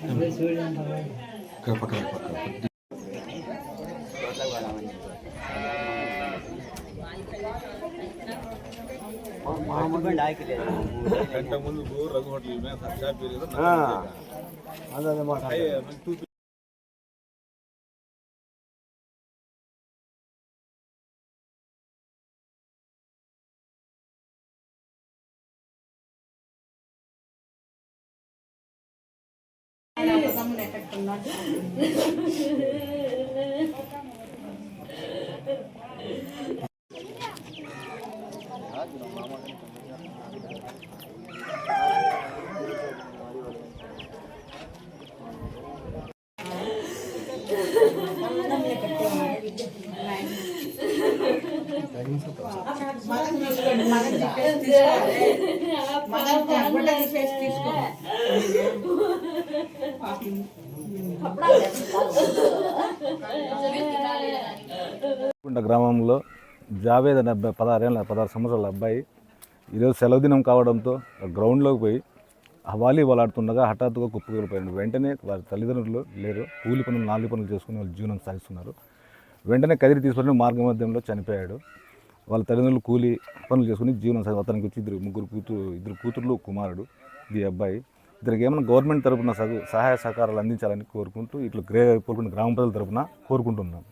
ఇప్పుడు మీ శాసన వెళ్తే ఇప్పుడు గంట ముందు రఘు హోటల్ మీద షాప్ అదన్నమాట కుంట గ్రామంలో జావేద్ అనే అబ్బాయి పదహారేళ్ళ పదహారు సంవత్సరాల అబ్బాయి ఈరోజు సెలవు దినం కావడంతో గ్రౌండ్లోకి పోయి వాలీబాల్ ఆడుతుండగా హఠాత్తుగా కుప్పకూలిపోయాడు. వెంటనే వారి తల్లిదండ్రులు లేరు. కూలి పనులు నాలుగు పనులు చేసుకుని వాళ్ళు జీవనం సాగిస్తున్నారు. వెంటనే కదిరి తీసుకుని మార్గ మధ్యంలో చనిపోయాడు. వాళ్ళ తల్లిదండ్రులు కూలి పనులు చేసుకుని జీవనం అతనికి వచ్చి ఇద్దరు ముగ్గురు కూతురు ఇద్దరు కూతుర్లు కుమారుడు ఈ అబ్బాయి. ఇద్దరికి ఏమైనా గవర్నమెంట్ తరపున సహాయ సహకారాలు అందించాలని కోరుకుంటూ ఇట్లా గ్రే కోరుకుంటూ గ్రామ ప్రజల తరపున కోరుకుంటున్నాం.